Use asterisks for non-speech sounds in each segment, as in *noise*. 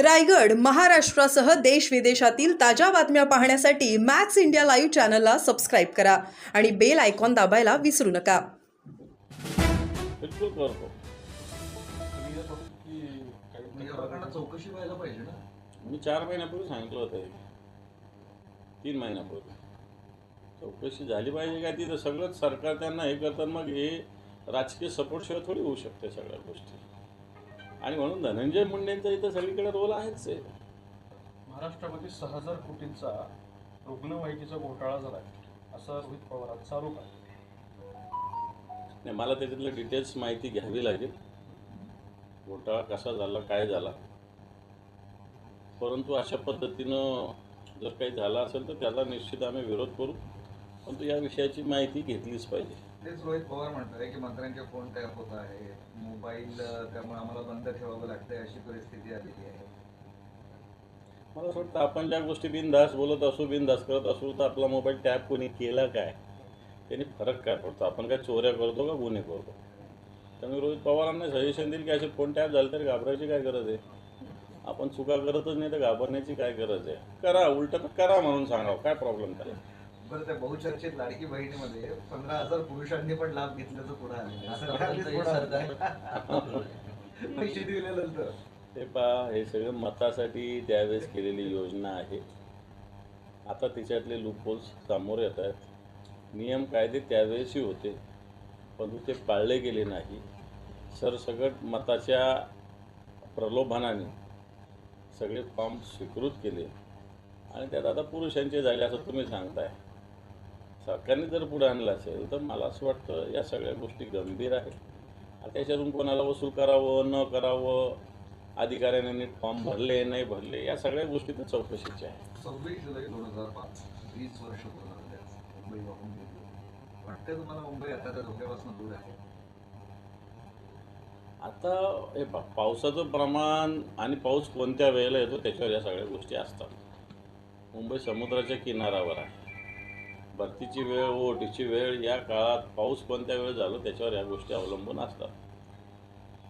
रायगड महाराष्ट्रासह देश विदेशातील ताज्या बातम्या पाहण्यासाठी मॅक्स इंडिया लाईव्ह चॅनलला सबस्क्राईब करा आणि बेल आयकॉन दाबायला विसरू नका. बिलकुल करतो. चौकशी व्हायला पाहिजे ना मी चार महिन्यापूर्वी सांगितलं होतं हे. तीन महिन्यापूर्वी. चौकशी झाली पाहिजे का तिथं? सगळंच सरकार त्यांना हे करतं मग हे राजकीय सपोर्टशिवाय थोडी होऊ शकते सगळ्या गोष्टी. आणि म्हणून धनंजय मुंडेंचा इथं सगळीकडे रोल आहेच आहे. महाराष्ट्रामध्ये सहा हजार कोटींचा रुग्णवाहिकेचा घोटाळा झाला असा रोहित पवारांचा आरोप आहे. नाही मला त्याच्यातलं डिटेल्स माहिती घ्यावी लागेल. घोटाळा कसा झाला काय झाला? परंतु अशा पद्धतीनं जर काही झालं असेल तर त्याला निश्चित आम्ही विरोध करू. परंतु या विषयाची माहिती घेतलीच पाहिजे. तेच रोहित पवार म्हणतात की मंत्र्यांचे फोन टॅप होत आहे मोबाईल त्यामुळे आम्हाला बंद ठेवावं लागतंय अशी परिस्थिती आलेली आहे. मला असं वाटतं आपण ज्या गोष्टी बिनधास बोलत असू बिनधास करत असू तर आपला मोबाईल टॅप कोणी केला काय? त्याने फरक काय पडतो? आपण काय चोऱ्या करतो का गुन्हे करतो? त्यामुळे रोहित पवारांना सजेशन देईल की असे फोन टॅप झाले तर घाबरायची काय गरज आहे? आपण चुका करतच नाही तर घाबरण्याची काय गरज आहे? करा उलट तर करा म्हणून सांगावं. काय प्रॉब्लेम काय बरं त्या बहुचर्चित लाडकी बहिणीमध्ये पंधरा हजार पुरुषांनी पण लाभ घेतल्याचं पुढे. पैसे दिल्यानंतर ते पहा हे सगळं मतासाठी त्यावेळेस केलेली योजना आहे. आता तिच्यातले लूपहोल्स समोर येत आहेत नियम कायदे त्यावेळेसही होते परंतु ते पाळले गेले नाही. सरसकट मताच्या प्रलोभनाने सगळे फॉर्म स्वीकृत केले. आणि त्यात आता पुरुषांचे झाले असं तुम्ही सांगताय. सरकारने जर पुढे आणलं असेल तर मला असं वाटतं या सगळ्या गोष्टी गंभीर आहेत. आता त्याच्यातून कोणाला वसूल करावं न करावं अधिकाऱ्याने नीट फॉर्म भरले नाही भरले या सगळ्या गोष्टी तर चौकशीच्या आहेत. सव्वीस जुलै दोन हजार पाच वीस वर्ष. मुंबई तुम्हाला आता त्या धोक्यापासून दूर आहे? आता हे पावसाचं प्रमाण आणि पाऊस कोणत्या वेळेला येतो त्याच्यावर या सगळ्या गोष्टी असतात. मुंबई समुद्राच्या किनाऱ्यावर आहे. भरतीची वेळ ओटीची वेळ या काळात पाऊस कोणत्या वेळ झालो त्याच्यावर या गोष्टी अवलंबून असतात.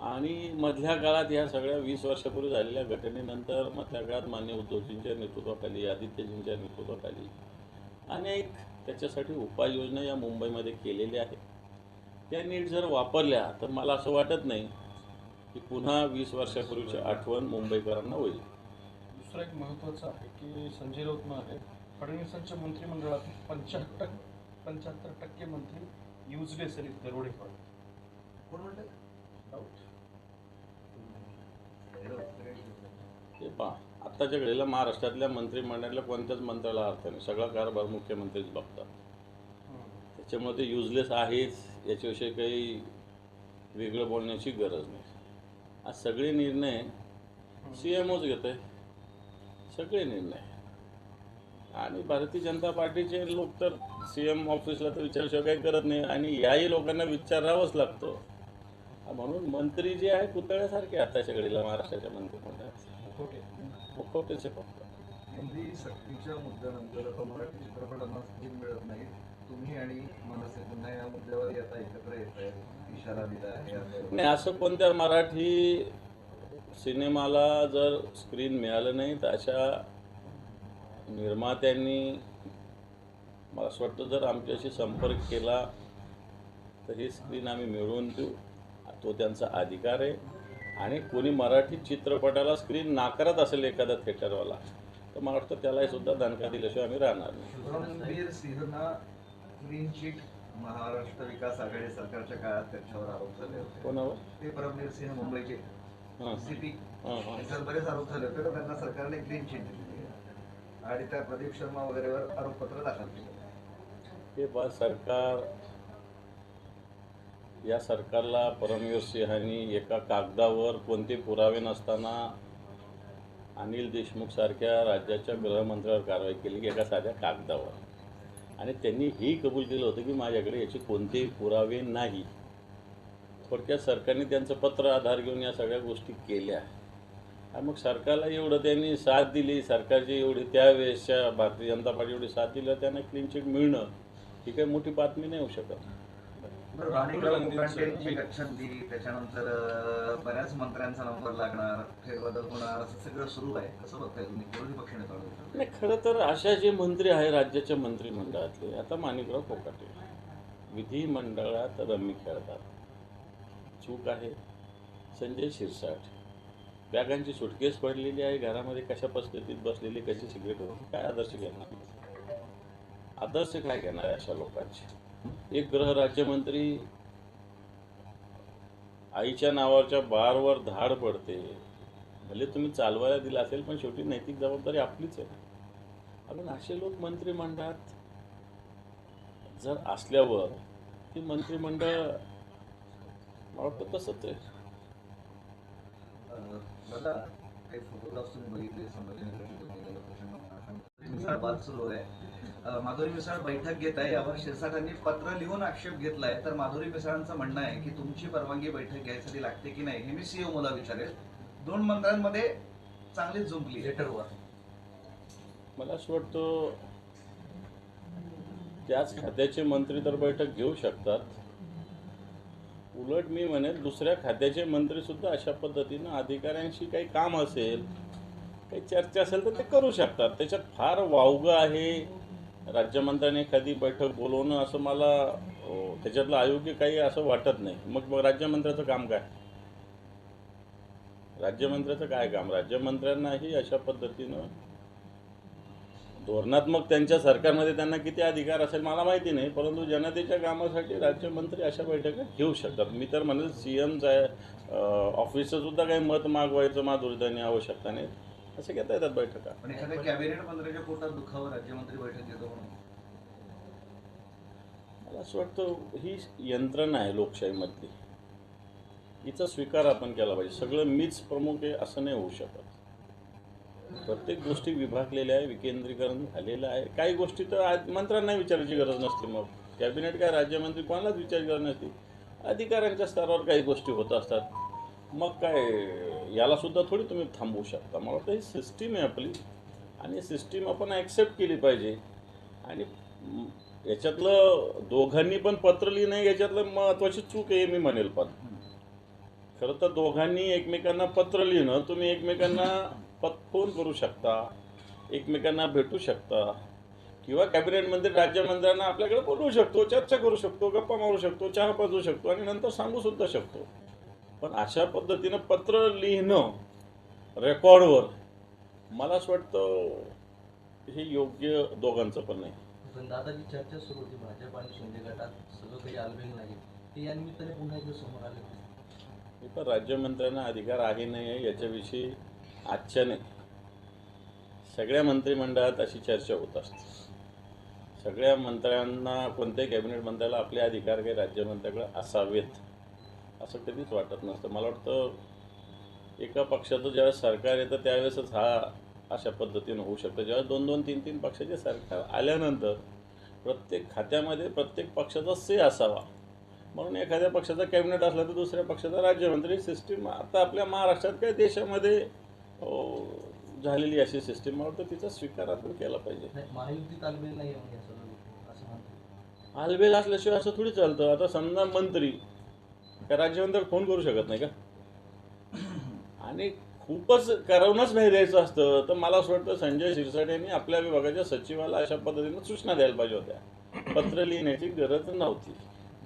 आणि मधल्या काळात या सगळ्या वीस वर्षापूर्वी झालेल्या घटनेनंतर मधल्या काळात मान्य उद्धवजींच्या नेतृत्वाखाली आदित्यजींच्या नेतृत्वाखाली अनेक त्याच्यासाठी उपाययोजना या मुंबईमध्ये केलेल्या आहेत. त्या नीट जर वापरल्या तर मला असं वाटत नाही की पुन्हा वीस वर्षापूर्वीची आठवण मुंबईकरांना होईल. दुसरं एक महत्त्वाचं आहे की संजय राऊत म्हणाले फडणवीसांच्या मंत्रिमंडळातील पंच्याहत्तर पंच्याहत्तर टक्के मंत्री युजलेस आहेत दरोडेखोर कोण म्हणतात राऊत ते पहा आत्ताच्या घडीला महाराष्ट्रातल्या मंत्रिमंडळातल्या कोणत्याच मंत्र्याला अर्थ नाही. सगळा कारभार मुख्यमंत्रीच बघतात. त्याच्यामुळे ते युजलेस आहेच याच्याविषयी काही वेगळं बोलण्याची गरज नाही. आज सगळे निर्णय सी एम ओच घेत आहे सगळे निर्णय. आणि भारतीय जनता पार्टीचे लोक तर सी एम ऑफिसला तर विचारशिवाय काही करत नाही. आणि याही लोकांना विचारावंच लागतो. म्हणून मंत्री जे आहे पुतळ्यासारखे आताच्या घडीला महाराष्ट्राच्या मंत्रिमंडळात मुखवटेचे फक्त. हिंदी सक्तीच्या मुद्द्यानंतर मराठी चित्रपटांना स्क्रीन मिळत नाही. तुम्ही आणि मनसे पुन्हा या मुद्द्यावर येता एकत्र येत आहे इशारा दिला आहे. असं. नाही असं कोणत्या मराठी सिनेमाला जर स्क्रीन मिळालं नाही तर अशा निर्मात्यांनी मला असं वाटतं जर आमच्याशी संपर्क केला तर ही स्क्रीन आम्ही मिळवून देऊ. तो त्यांचा अधिकार आहे. आणि कोणी मराठी चित्रपटाला स्क्रीन नाकारत असेल एखादा थिएटरवाला तर मला वाटतं त्यालाही सुद्धा दणका दिल्याशिवाय आम्ही राहणार नाही. महाराष्ट्र विकास आघाडी सरकारच्या काळात त्यांच्यावर आरोप झाले होते. कोणावर? ते परमवीर सिंह मुंबईचे सिटी बरेच आरोप झाले होते. त्यांना सरकारने क्लीन चिट दिली. आणि त्या प्रदीप शर्मा वगैरेवर आरोपपत्र दाखल केलं. हे बा सरकार या सरकारला परमवीर सिंहांनी एका कागदावर कोणते पुरावे नसताना अनिल देशमुख सारख्या राज्याच्या गृहमंत्र्यावर कारवाई केली एका साध्या कागदावर. आणि त्यांनी ही कबूल केलं होतं की माझ्याकडे याचे कोणतेही पुरावे नाही. थोडक्यात सरकारने त्यांचं पत्र आधार घेऊन या सगळ्या गोष्टी केल्या. मग सरकारला एवढं त्यांनी साथ दिली सरकारची एवढी त्यावेळेसच्या भारतीय जनता पार्टी एवढी साथ दिली त्यांना क्लीन चिट मिळणं ही काही मोठी बातमी नाही होऊ शकत. त्याच्यानंतर बऱ्याच मंत्र्यांचा नंबर लागणार फेरबदल होणार असं सगळं सुरू आहे. कसं बघताय तुम्ही? विरोधी पक्षाने नाही खरं तर अशा जे मंत्री आहे राज्याच्या मंत्रिमंडळातले आता माणिकराव कोकाटे. विधिमंडळात रमी खेळतात. चूक आहे. संजय शिरसाट. बॅगांची सुटकेस पडलेली आहे घरामध्ये कशा परिस्थितीत बसलेली कशी सिगरेट होती काय आदर्श घेणार? आदर्श काय घेणार आहे अशा लोकांचे? एक ग्रह राज्यमंत्री आईच्या नावाच्या बारवर धाड पडते. भले तुम्ही चालवायला दिला असेल पण शेवटी नैतिक जबाबदारी आपलीच आहे. आपण असे लोक मंत्रिमंडळात जर असल्यावर ती मंत्रिमंडळ मला वाटतं तसंच आहे. दादा काही फोटोग्राफ्स तुम्ही बघितले संभाजीनगर वाद सुरू आहे माधुरी मिसाळ बैठक घेत आहे. यावर शिरसाटांनी पत्र लिहून आक्षेप घेतलाय. तर माधुरी मिसाळांचं म्हणणं आहे की तुमची परवानगी बैठक घ्यायसाठी लागते की नाही हे मी सीओ मला विचारेल. दोन मंत्र्यांमध्ये चांगलीच झुंपली लेटरवर मला असं वाटतं त्याच खात्याचे मंत्री तर बैठक घेऊ शकतात. उलट मी म्हणेल दुसऱ्या खात्याचे मंत्री सुद्धा अशा पद्धतीनं अधिकाऱ्यांशी काही काम असेल काही चर्चा असेल तर ते करू शकतात. त्याच्यात फार वावगं आहे. राज्यमंत्र्यांनी एखादी बैठक बोलवणं असं मला त्याच्यातलं अयोग्य काही असं वाटत नाही. मग मग राज्यमंत्र्याचं काम काय? राज्यमंत्र्याचं काय काम? राज्यमंत्र्यांनाही अशा पद्धतीनं धोरणात्मक त्यांच्या सरकारमध्ये त्यांना किती अधिकार असेल मला माहिती नाही परंतु जनतेच्या कामासाठी राज्यमंत्री अशा बैठका घेऊ शकतात. मी तर म्हणेल सी एमचं ऑफिसचं सुद्धा काही मत मागवायचं माधुरीदानी आवश्यकता नाही. असे घेता येतात बैठका. पण एखाद्या कॅबिनेट मंत्र्याच्या पोटात दुखावं राज्यमंत्री बैठक घेतो म्हणून. मला असं वाटतं ही यंत्रणा आहे लोकशाहीमधली. हिचा स्वीकार आपण केला पाहिजे. सगळं मीच प्रमुख आहे असं नाही होऊ शकत. प्रत्येक गोष्टी विभागलेल्या आहे विकेंद्रीकरण झालेलं आहे. काही गोष्टी तर आज मंत्र्यांना विचारायची गरज नसते मग. कॅबिनेट काय राज्यमंत्री कोणालाच विचारायची गरज नसते. अधिकाऱ्यांच्या स्तरावर काही गोष्टी होत असतात. मग काय याला सुद्धा थोडी तुम्ही थांबवू शकता. मला वाटतं ही सिस्टीम आहे आपली. आणि सिस्टीम आपण ॲक्सेप्ट केली पाहिजे. आणि याच्यातलं दोघांनी पण पत्र लिहिणं याच्यातलं महत्त्वाची चूक आहे मी म्हणेल पण. खरं तर दोघांनी एकमेकांना पत्र लिहिणं तुम्ही एकमेकांना फोन करू शकता एकमेकांना भेटू शकता किंवा कॅबिनेटमध्ये राज्यमंत्र्यांना आपल्याकडे बोलवू शकतो चर्चा करू शकतो गप्पा मारू शकतो चहा पाजू शकतो आणि नंतर सांगू सुद्धा शकतो. पण अशा पद्धतीनं पत्र लिहिणं रेकॉर्डवर मला असं वाटतं हे योग्य दोघांचं पण नाही. पण दादा जी चर्चा सुरू होती भाजप आणि शिंदे गटात सगळं काही आलबेल नाही. ते या निमित्ताने पुन्हा एकदा समोर आले. हे पण राज्यमंत्र्यांना अधिकार आहे नाही आहे याच्याविषयी आजच्या नाही. सगळ्या मंत्रिमंडळात अशी चर्चा होत असते. सगळ्या मंत्र्यांना कोणत्याही कॅबिनेट मंत्र्याला आपले अधिकार काही राज्यमंत्र्याकडे असावेत असं कधीच वाटत नसतं. मला वाटतं एका पक्षाचं ज्यावेळेस सरकार येतं त्यावेळेसच हा अशा पद्धतीनं होऊ शकतं. ज्यावेळेस दोन दोन तीन तीन पक्षाचे सरकार आल्यानंतर प्रत्येक खात्यामध्ये प्रत्येक पक्षाचा से असावा. म्हणून एखाद्या पक्षाचा कॅबिनेट असला तर दुसऱ्या पक्षाचा राज्यमंत्री सिस्टीम आता आपल्या महाराष्ट्रात काय देशामध्ये झालेली अशी सिस्टीम मला वाटतं तिचा स्वीकार आपण केला पाहिजे. नाही महायुतीत आलबेल नाही म्हणजे या सगळ्या गोष्टी असं म्हणतो हालबेल असल्याशिवाय असं थोडी चालतं. आता समजा मंत्री का राज्यमंत्री फोन करू शकत नाही का? *coughs* आणि खूपच करवणंच नाही द्यायचं असतं तर मला असं वाटतं संजय शिरसाट यांनी आपल्या विभागाच्या सचिवाला अशा पद्धतीनं सूचना द्यायला पाहिजे होत्या. पत्र लिहिण्याची गरज नव्हती.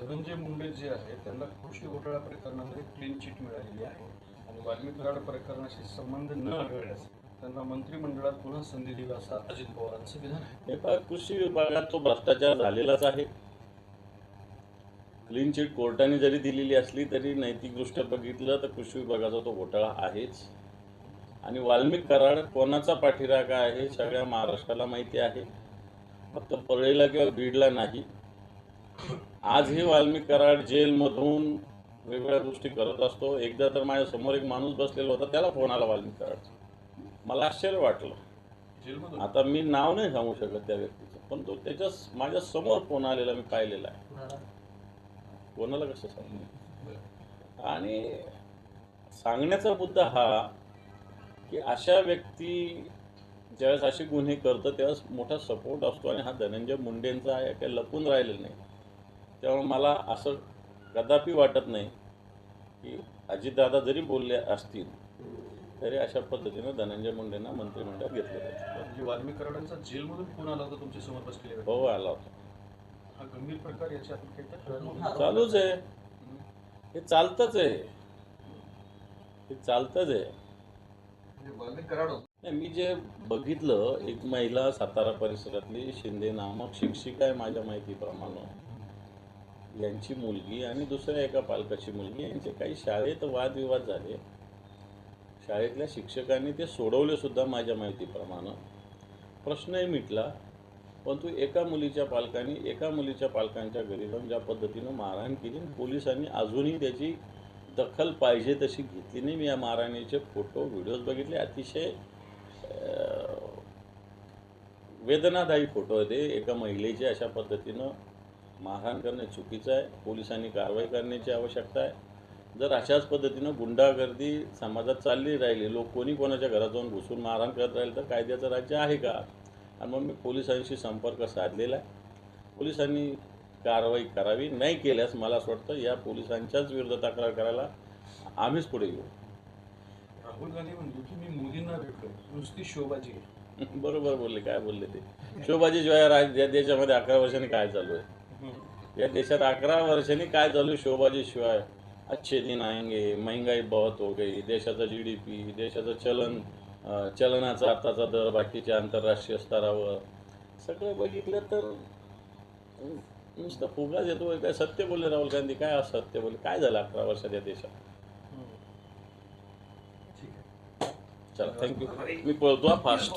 धनंजय मुंडे जे आहे त्यांना कृषी घोटाळा प्रकरणामध्ये क्लीन चिट मिळालेली आहे. आणि कराड प्रकरणाशी संबंध न आढळल्यास त्यांना मंत्रिमंडळात पुन्हा संधी दिला असा अजित पवारांचं विधान आहे. हे कृषी विभागात तो भ्रष्टाचार झालेलाच आहे. क्लीन चिट कोर्टाने जरी दिलेली असली तरी नैतिकदृष्ट्या बघितलं तर कृषी विभागाचा तो घोटाळा आहेच. आणि वाल्मिक कराड कोणाचा पाठीराखा आहे सगळ्या महाराष्ट्राला माहिती आहे. फक्त परळीला किंवा बीडला नाही. आज हे वाल्मिक कराड जेलमधून वेगवेगळ्या गोष्टी करत असतो. एकदा तर माझ्यासमोर एक माणूस बसलेला होता त्याला फोन आला वाल्मिक कराड मला आश्चर्य वाटलं. आता मी नाव नाही सांगू शकत त्या व्यक्तीचं पण तो त्याच्या माझ्यासमोर फोन आलेला मी पाहिलेला आहे. कुणाला कोणाला कसं सांगू? आणि सांगण्याचा मुद्दा हा की अशा व्यक्ती ज्यावेळेस असे गुन्हे करतं त्यावेळेस मोठा सपोर्ट असतो आणि हा धनंजय मुंडेंचा आहे काही लपून राहिलेला नाही. त्यामुळे मला असं कदापि वाटत नाही की अजितदादा जरी बोलले असतील तरी अशा पद्धतीनं धनंजय मुंडेंना मंत्रिमंडळात घेतलं जातं म्हणजे वाल्मिक कराडांचा जेलमधून फोन आला होता तुमच्यासमोर हो आला होता. हा गंभीर प्रकार याची आपण काही तक्रार चालूच आहे. हे चालतंच आहे. हे चालतंच आहे. म्हणजे वाल्मिक कराड होते. नाही मी जे बघितलं एक महिला सातारा परिसरातली शिंदे नामक शिक्षिका आहे माझ्या माहितीप्रमाणे. यांची मुलगी आणि दुसऱ्या एका पालकाची मुलगी यांचे काही शाळेत वादविवाद झाले. शाळेतल्या शिक्षकांनी ते सोडवले सुद्धा माझ्या माहितीप्रमाणे. प्रश्नही मिटला परंतु एका मुलीच्या पालकांनी एका मुलीच्या पालकांच्या घरी जाऊन ज्या पद्धतीनं मारहाण केली पोलिसांनी अजूनही त्याची दखल पाहिजे तशी घेतली नाही. मी या मारहाणीचे फोटो व्हिडिओज बघितले. अतिशय वेदनादायी फोटो आहे ते. एका महिलेचे अशा पद्धतीनं मारहाण करणे चुकीचं आहे. पोलिसांनी कारवाई करण्याची आवश्यकता आहे. जर अशाच पद्धतीनं गुंडागर्दी समाजात चालली राहिली लोक कोणी कोणाच्या घरात जाऊन घुसून मारहाण करत राहील तर कायद्याचं राज्य आहे का? आणि मग मी पोलिसांशी संपर्क साधलेला आहे. पोलिसांनी कारवाई करावी नाही केल्यास मला असं वाटतं या पोलिसांच्याच विरुद्ध तक्रार करायला आम्हीच पुढे येऊ. राहुल गांधी म्हणजे की मी मोदींना भेटलो नुसती शोभाजी. *laughs* बरोबर बोलले काय बोलले ते? शोभाजीशिवाय राज या देशामध्ये अकरा वर्षांनी काय चालू आहे? या देशात अकरा वर्षांनी काय चालू आहे शोभाजीशिवाय अच्छे दिन आएंगे महंगाई बहुत हो गई देशाचा जी डी पी देशाचं चलन चलनाचा आताचा दर बाकीच्या आंतरराष्ट्रीय स्तरावर. सगळं बघितलं तर नुसतं फुगाच येतो काय सत्य बोलले राहुल गांधी? काय असत्य बोलले? काय झालं अकरा वर्षात या देशात? चला थँक्यू मी पळतो फास्ट